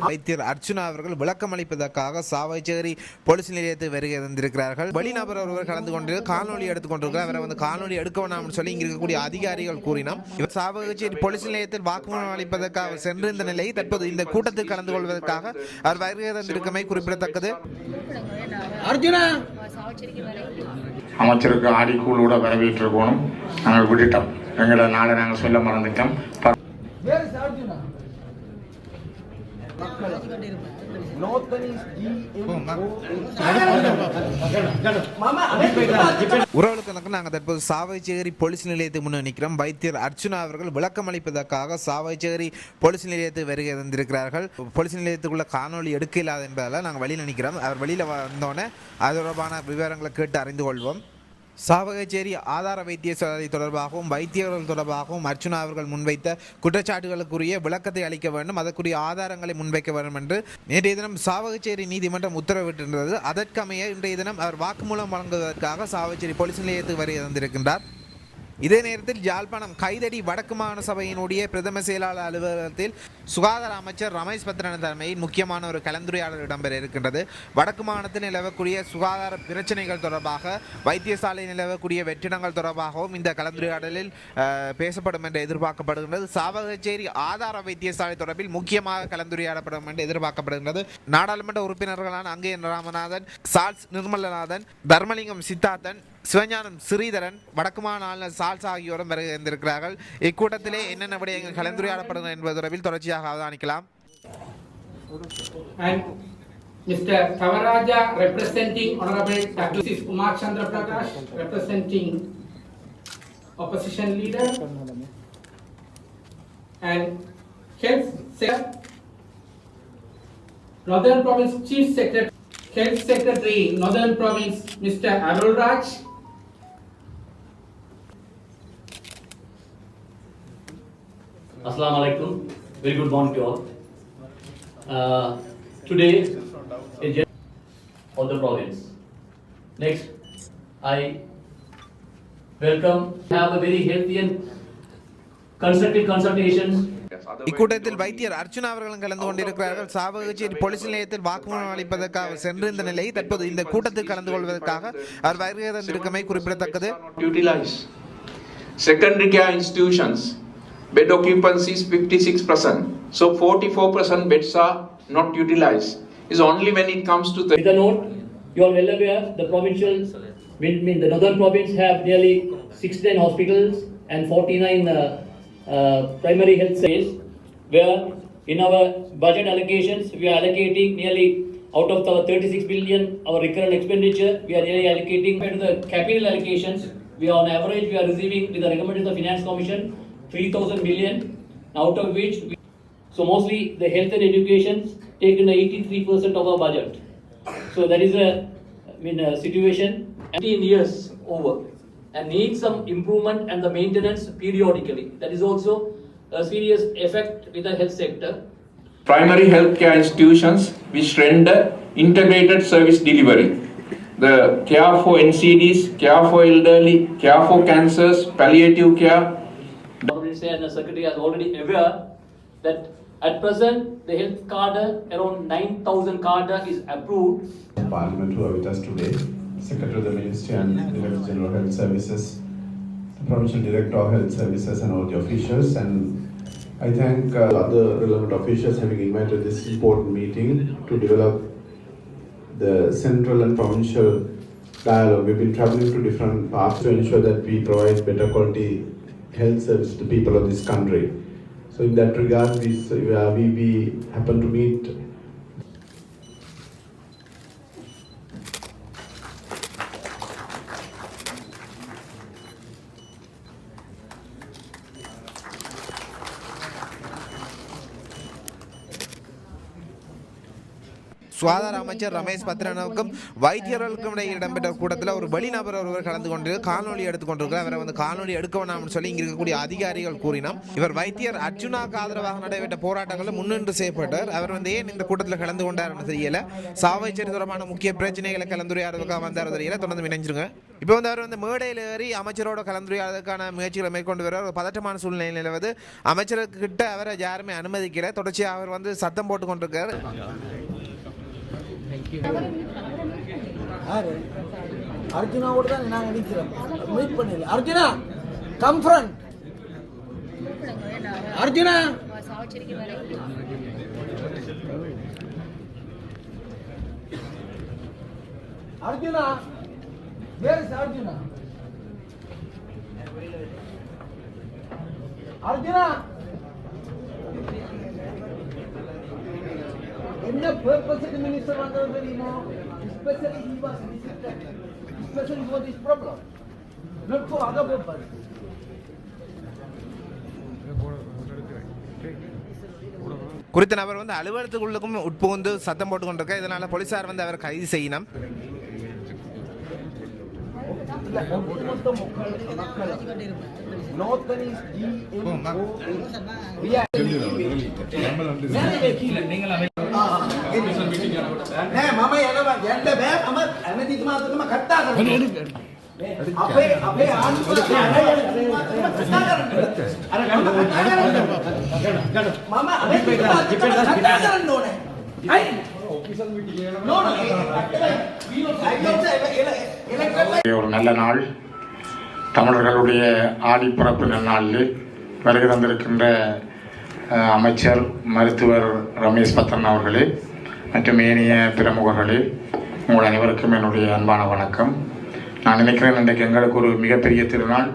வைத்தியர் அர்ச்சுனா அவர்கள் விளக்கம் அளிப்பதற்காக சாவைச்சேரி போலீஸ் நிலையத்தில் வருகை தந்திருக்கிறார்கள். வெளிநபர் ஒருவர் கலந்து கொண்டு காணொலி எடுத்துக் கொண்டிருக்கிறார். அவரை வந்து காணொலி எடுக்க வேணாம்னு சொல்லி இங்க இருக்கக்கூடிய அதிகாரிகள் கூறினோம் இவர் சாவகச்சேரி போலீஸ் நிலையத்தில் வாக்குமூலம் அளிப்பதற்காக சென்றிருந்த நிலை தற்போது இந்த கூட்டத்தில் கலந்து கொள்வதற்காக அவர் வருகை தந்திருக்கமை குறிப்பிடத்தக்கது. அர்ஜுனா! அமைச்சருக்கு ஆடிக்கூலோட வரவேற்றிருக்கணும். நாங்கள் விட்டுட்டோம். எங்களை நாளை நாங்கள் சொல்ல மறந்துட்டோம். உறவுகளுக்கு நாங்கள் தற்போது சாவைச்சேரி போலீஸ் நிலையத்துக்கு முன்னே நிற்கிறோம் வைத்தியர் அர்ச்சுனா அவர்கள் விளக்கம் அளிப்பதற்காக சாவைச்சேரி போலீஸ் நிலையத்துக்கு வருகை தந்திருக்கிறார்கள். போலீஸ் நிலையத்துக்குள்ள காணொலி எடுக்க இல்லாத என்பதால் நாங்கள் வழியில் நிற்கிறோம் அவர் வழியில் வந்தோடனே அது தொடர்பான விவரங்களை கேட்டு அறிந்து கொள்வோம். சாவகச்சேரி ஆதார வைத்தியசாலை தொடர்பாகவும் வைத்தியர்கள் தொடர்பாகவும் அர்ச்சுனா அவர்கள் முன்வைத்த குற்றச்சாட்டுகளுக்குரிய விளக்கத்தை அளிக்க வேண்டும். அதற்குரிய ஆதாரங்களை முன்வைக்க வேண்டும் என்று நேற்றைய தினம் சாவகச்சேரி நீதிமன்றம் உத்தரவிட்டிருந்தது. அதற்கமைய இன்றைய தினம் அவர் வாக்குமூலம் வழங்குவதற்காக சாவகச்சேரி போலீஸ் நிலையத்துக்கு வருகை தந்திருக்கின்றார். இதே நேரத்தில் யாழ்ப்பாணம் கைதடி வடக்கு மாகாண சபையினுடைய பிரதம செயலாளர் அலுவலகத்தில் சுகாதார அமைச்சர் ரமேஷ் பத்ரன் தலைமையில் முக்கியமான ஒரு கலந்துரையாடல் இடம்பெற இருக்கின்றது. வடக்கு மாகாணத்தில் நிலவக்கூடிய சுகாதார பிரச்சனைகள் தொடர்பாக வைத்தியசாலை நிலவக்கூடிய வெற்றிடங்கள் தொடர்பாகவும் இந்த கலந்துரையாடலில் பேசப்படும் என்று எதிர்பார்க்கப்படுகின்றது. சாவகச்சேரி ஆதார வைத்தியசாலை தொடர்பில் முக்கியமாக கலந்துரையாடப்படும் என்று எதிர்பார்க்கப்படுகின்றது. நாடாளுமன்ற உறுப்பினர்களான அங்கே ராமநாதன் சால்ஸ் நிர்மலநாதன் தர்மலிங்கம் சித்தார்த்தன் சிவஞானம் ஸ்ரீதரன் வடக்குமான ஆளுநர் சால்ஸ் ஆகியோரும் வருகை இக்கூட்டத்திலே என்னென்ன விடயங்கள் கலந்துரையாடப்படும் என்பது தொடர்பில் தொடர்ச்சியாக அவதானிக்கலாம் Mr. Thavaraja representing Honorable Dr. Kumar Chandra Prakash representing opposition leader and Health Secretary Northern Province Chief Secretary Health Secretary Northern Province Mr. Arul Raj Assalamu alaikum. Very good morning to all. Uh, today is just of the province. Next, I welcome have a very healthy and constructive consultations இக்கூட்டத்தில் வைத்தியர் அர்ச்சுனா அவர்களும் கலந்து கொண்டிருக்கிறார்கள் Chavakachcheri police நிலையத்தில் வாக்குமூலம் அளிப்பதற்காக சென்றிருந்த நிலை தற்போது இந்த கூட்டத்தில் கலந்து கொள்வதற்காக அவர் வருகை தந்திருக்கமை குறிப்பிடத்தக்கது. Secondary care institutions, bed occupancy is fifty-six percent. So forty-four percent beds are not utilized. Is only when it comes to the With a note, you are well aware, the provincial, mean, the northern province have nearly sixty-nine hospitals and forty-nine uh, uh, primary health centers, where in our budget allocations, we are allocating nearly out of the thirty-six billion, our recurrent expenditure, we are nearly allocating to the capital allocations, we are on average, we are receiving with the recommendation of the finance commission, three thousand million, out of which we so mostly the health and education taken eighty-three percent of our budget. So that is a, I mean, a situation eighteen years over and needs some improvement and the maintenance periodically. That is also a serious effect with the health sector. primary health care institutions which render integrated service delivery. The care for NCDs, care for elderly, care for cancers, palliative care, and the Secretary is already aware that at present the health card around nine thousand card is approved Parliament who are with us today, Secretary of the Ministry and Director General Health Services, the Provincial Director of Health Services and all the officials and I thank uh, other relevant officials having invited this important meeting to develop the central and provincial dialogue. We've been traveling to different parts to ensure that we provide better quality health service to people of this country. So in that regard, we, we happen to meet சுகாதார அமைச்சர் ரமேஷ் பத்ரனுக்கும் வைத்தியர்களுக்கும் இடையில் இடம்பெற்ற கூட்டத்தில் ஒரு வெளிநபர் ஒருவர் கலந்து கொண்டு காணொலி எடுத்துக் கொண்டிருக்கிறார். அவரை வந்து காணொலி எடுக்க வேணாம்னு சொல்லி இங்க இருக்கக்கூடிய அதிகாரிகள் கூறினோம் இவர் வைத்தியர் அர்ஜுனாக்கு ஆதரவாக நடைபெற்ற போராட்டங்களில் முன்னின்று செய்யப்பட்டார் அவர் வந்து ஏன் இந்த கூட்டத்தில் கலந்து கொண்டார்னு தெரியல. சாவைச்சேரி தொடர்பான முக்கிய பிரச்சனைகளை கலந்துரையாடுவதற்காக வந்தார் தெரியல தொடர்ந்து இணைஞ்சிருங்க. இப்போ வந்து அவர் வந்து மேடையில் ஏறி அமைச்சரோட கலந்துரையாடுவதற்கான முயற்சிகளை மேற்கொண்டு வர ஒரு பதட்டமான சூழ்நிலை நிலவுது. அமைச்சருக்கு கிட்ட அவரை யாருமே அனுமதிக்கல. தொடர்ச்சியாக அவர் வந்து சத்தம் போட்டு கொண்டிருக்காரு யாரு? அர்ஜுனாவோட தான் நாங்கள் நிற்கிறோம் மீட் பண்ணல Arjuna come Arjuna. Arjuna where is Arjuna? Arjuna என்ன பர்பஸுக்கு மினிஸ்டர் வந்தது தெரியுமோ? especially he was visited. Especially for this problem. not for other purpose குறித்த நபர் வந்து அலுவலகத்துக்குள்ளுக்கும் உட்புகுந்து சத்தம் போட்டு கொண்டிருக்கார் இதனால போலீசார் வந்து அவர் கைது செய்யணும். இல்ல නෑ මම යනවා යන්න බෑ මම ඇමතිතුමාතුම කතා කරනවා අපේ අපේ ආණ්ඩුව මම ඇමතිතුමාතුම කතා කරන්න ඕනේ අයි නෝ නෝ ஒரு நல்ல நாள் தமிழர்களுடைய ஆடிப்பிறப்பு நன்னாளில் வருகை தந்திருக்கின்ற அஹ், அமைச்சர் மருத்துவர் ரமேஷ் பத்ரன் அவர்களே மற்றும் ஏனைய பிரமுகர்களே உங்கள் அனைவருக்கும் என்னுடைய அன்பான வணக்கம். நான் நினைக்கிறேன் இன்றைக்கு எங்களுக்கு ஒரு மிகப்பெரிய திருநாள்.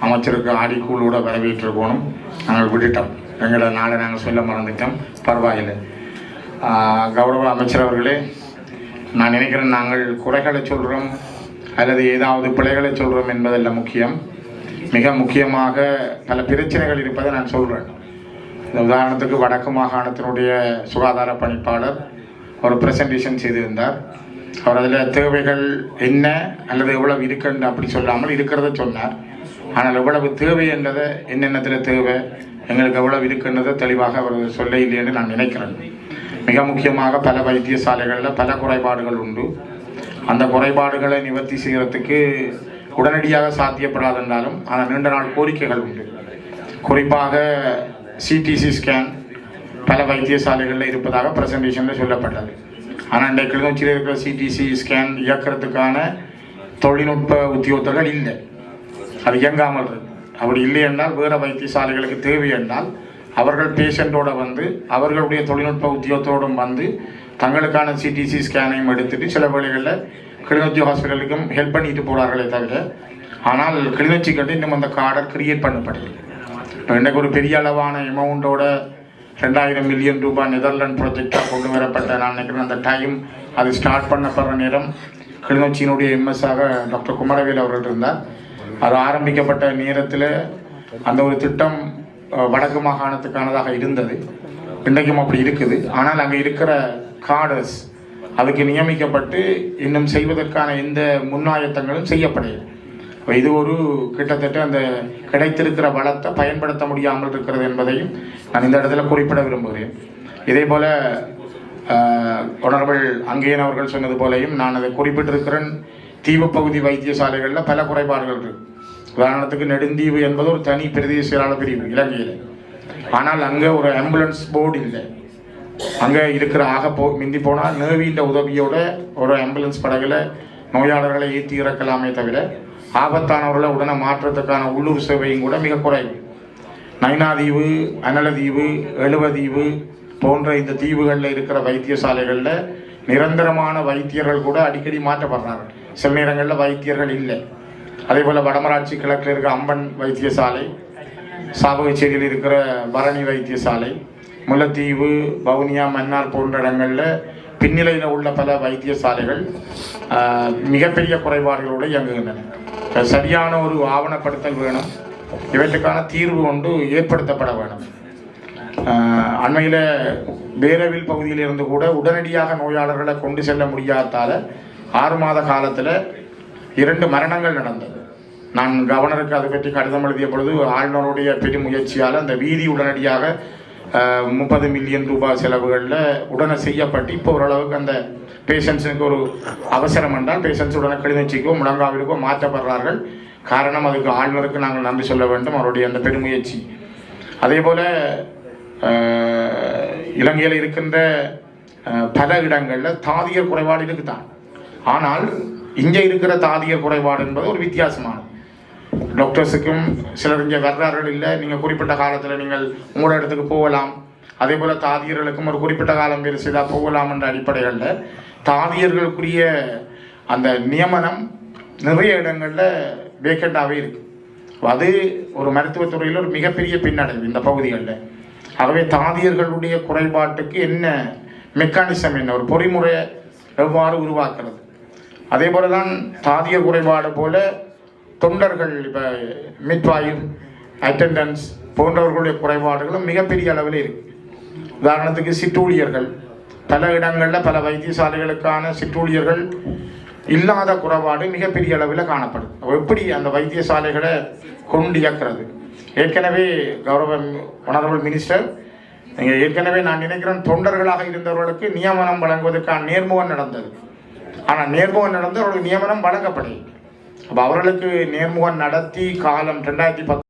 அமைச்சருக்கு ஆடிக்கூழோட வரவேற்றிருக்கணும். நாங்கள் விட்டுட்டோம். எங்களை நாளை நாங்கள் சொல்ல மறந்துட்டோம். பரவாயில்லை. கௌரவ அமைச்சர் அவர்களே நான் நினைக்கிறேன் நாங்கள் குறைகளை சொல்கிறோம் அல்லது ஏதாவது பிழைகளை சொல்கிறோம் என்பதல்ல முக்கியம். மிக முக்கியமாக பல பிரச்சனைகள் இருப்பதை நான் சொல்கிறேன் உதாரணத்துக்கு வடக்கு மாகாணத்தினுடைய சுகாதார பணிப்பாளர் ஒரு ப்ரெசன்டேஷன் செய்திருந்தார். அவர் அதில் தேவைகள் என்ன அல்லது எவ்வளவு இருக்குன்னு அப்படி சொல்லாமல் இருக்கிறத சொன்னார். ஆனால் எவ்வளவு தேவை என்றதை என்னென்னத்தில் தேவை எங்களுக்கு எவ்வளவு இருக்குன்றதை தெளிவாக அவர் சொல்ல இல்லை என்று நான் நினைக்கிறேன். மிக முக்கியமாக பல வைத்தியசாலைகளில் பல குறைபாடுகள் உண்டு. அந்த குறைபாடுகளை நிவர்த்தி செய்கிறதுக்கு உடனடியாக சாத்தியப்படாதென்றாலும் ஆனால் நீண்ட நாள் கோரிக்கைகள் உண்டு. குறிப்பாக சிடிசி ஸ்கேன் பல வைத்தியசாலைகளில் இருப்பதாக ப்ரெசன்டேஷனில் சொல்லப்பட்டது. ஆனால் இன்றைய கிளிநொச்சியில் இருக்கிற சிடிசி ஸ்கேன் இயக்கிறதுக்கான தொழில்நுட்ப உத்தியோகத்தர்கள் இல்லை. அது இயங்காமல் இருக்கு. அப்படி இல்லை என்றால் வேறு வைத்தியசாலைகளுக்கு தேவை என்றால் அவர்கள் பேஷண்ட்டோட வந்து அவர்களுடைய தொழில்நுட்ப உத்தியோகத்தோடும் வந்து தங்களுக்கான சிடிசி ஸ்கேனையும் எடுத்துட்டு சில வேளைகளில் கிளிநொச்சி ஹாஸ்பிட்டலுக்கும் ஹெல்ப் பண்ணிட்டு போகிறார்களே தவிர ஆனால் கிளிநொச்சி இன்னும் அந்த கார்டை கிரியேட் பண்ணப்படலை. இப்போ இன்றைக்கு ஒரு பெரிய அளவான அமௌண்ட்டோட ரெண்டாயிரம் மில்லியன் ரூபாய் நெதர்லாண்ட் ப்ராஜெக்டாக கொண்டு வரப்பட்ட நான் நினைக்கிறேன் அந்த டைம் அது ஸ்டார்ட் பண்ணப்படுற நேரம் கிளிநொச்சியினுடைய எம்எஸ்ஸாக டாக்டர் குமரவேல் அவர்கள் இருந்தார். அது ஆரம்பிக்கப்பட்ட நேரத்தில் அந்த ஒரு திட்டம் வடக்கு மாகாணத்துக்கானதாக இருந்தது. இன்றைக்கும் அப்படி இருக்குது. ஆனால் அங்கே இருக்கிற காடர்ஸ் அதுக்கு நியமிக்கப்பட்டு இன்னும் செய்வதற்கான எந்த முன்னாயத்தங்களும் செய்யப்படையது இது ஒரு கிட்டத்தட்ட அந்த கிடைத்திருக்கிற வளத்தை பயன்படுத்த முடியாமல் இருக்கிறது என்பதையும் நான் இந்த இடத்துல குறிப்பிட விரும்புகிறேன். இதே போல உணர்வல் அங்கேயன் அவர்கள் சொன்னது போலையும் நான் அதை குறிப்பிட்டிருக்கிறேன். தீவு பகுதி வைத்தியசாலைகளில் பல குறைபாடுகள் இருக்கு. உதாரணத்துக்கு நெடுந்தீவு என்பது ஒரு தனி பிரதேச செயலாளர் பிரிவு இலங்கையில். ஆனால் அங்கே ஒரு ஆம்புலன்ஸ் போர்டு இல்லை. அங்கே இருக்கிற ஆக போ மிந்தி போனால் நேவியின் உதவியோட ஒரு ஆம்புலன்ஸ் படகுல நோயாளர்களை ஏற்றி இறக்கலாமே தவிர ஆபத்தானவர்களை உடனே மாற்றத்துக்கான உள்ளூர் சேவையும் கூட மிக குறைவு. நைனாதீவு அனலதீவு எழுவதீவு போன்ற இந்த தீவுகளில் இருக்கிற வைத்தியசாலைகளில் நிரந்தரமான வைத்தியர்கள் கூட அடிக்கடி மாற்றப்படுறாங்க. சில நேரங்களில் வைத்தியர்கள் இல்லை. அதே போல் வடமராட்சி கிழக்கில் இருக்கிற அம்பன் வைத்தியசாலை சாபகச்சேரியில் இருக்கிற பரணி வைத்தியசாலை முல்லைத்தீவு வவுனியா மன்னார் போன்ற இடங்களில் பின்னிலையில் உள்ள பல வைத்தியசாலைகள் மிகப்பெரிய குறைபாடுகளோடு இயங்குகின்றன. சரியான ஒரு ஆவணப்படுத்தல் வேணும். இவற்றுக்கான தீர்வு ஒன்று ஏற்படுத்தப்பட வேணும். அண்மையில் பேரவில் பகுதியில் இருந்து கூட உடனடியாக நோயாளர்களை கொண்டு செல்ல முடியாததால் ஆறு மாத காலத்தில் இரண்டு மரணங்கள் நடந்தது. நான் கவர்னருக்கு அதை பற்றி கடிதம் எழுதிய பொழுது ஆளுநருடைய பெரிய முயற்சியால் அந்த வீதி உடனடியாக முப்பது மில்லியன் ரூபாய் செலவுகளில் உடனே செய்யப்பட்டு இப்போ ஓரளவுக்கு அந்த பேஷண்ட்ஸுக்கு ஒரு அவசரம் என்றால் பேஷண்ட்ஸ் உடனே கிளிநொச்சிக்கோ முழங்காவிற்கோ மாற்றப்படுறார்கள். காரணம் அதுக்கு ஆளுநருக்கு நாங்கள் நன்றி சொல்ல வேண்டும் அவருடைய அந்த பெருமுயற்சி. அதே போல் இலங்கையில் இருக்கின்ற பல இடங்களில் தாதிய குறைபாடு இருக்குதான். ஆனால் இங்கே இருக்கிற தாதிய குறைபாடு என்பது ஒரு வித்தியாசமானது. டாக்டர்ஸுக்கும் சிலர் இங்கே வர்றார்கள். இல்லை நீங்கள் குறிப்பிட்ட காலத்தில் நீங்கள் உங்களோட இடத்துக்கு போகலாம். அதே போல் தாதியர்களுக்கும் ஒரு குறிப்பிட்ட காலம் பேர் செய்தால் போகலாம் என்ற அடிப்படைகளில் தாதியர்களுக்குரிய அந்த நியமனம் நிறைய இடங்களில் வேக்கண்டாகவே இருக்குது அது ஒரு மருத்துவத்துறையில் ஒரு மிகப்பெரிய பின்னடைவு இந்த பகுதிகளில். ஆகவே தாதியர்களுடைய குறைபாட்டுக்கு என்ன மெக்கானிசம் என்ன ஒரு பொறிமுறையை எவ்வாறு உருவாக்குறது? அதே போல தான் தாதிய குறைபாடு போல தொண்டர்கள் இப்போ மிட்வாயு அட்டெண்டன்ஸ் போன்றவர்களுடைய குறைபாடுகளும் மிகப்பெரிய அளவில் இருக்குது உதாரணத்துக்கு சிற்றூழியர்கள். பல இடங்களில் பல வைத்தியசாலைகளுக்கான சிற்றூழியர்கள் இல்லாத குறைபாடு மிகப்பெரிய அளவில் காணப்படும் எப்படி அந்த வைத்தியசாலைகளை கொண்டு இயக்கிறது? ஏற்கனவே கௌரவ ஒனரபிள் மினிஸ்டர் நீங்கள் ஏற்கனவே நான் நினைக்கிறேன் தொண்டர்களாக இருந்தவர்களுக்கு நியமனம் வழங்குவதற்கான நேர்முகம் நடந்தது. ஆனால் நேர்முகம் நடந்து அவர்களுக்கு நியமனம் வழங்கப்படவில்லை அப்போ அவர்களுக்கு நேர்முகம் நடத்தி காலம் ரெண்டாயிரத்தி பத்து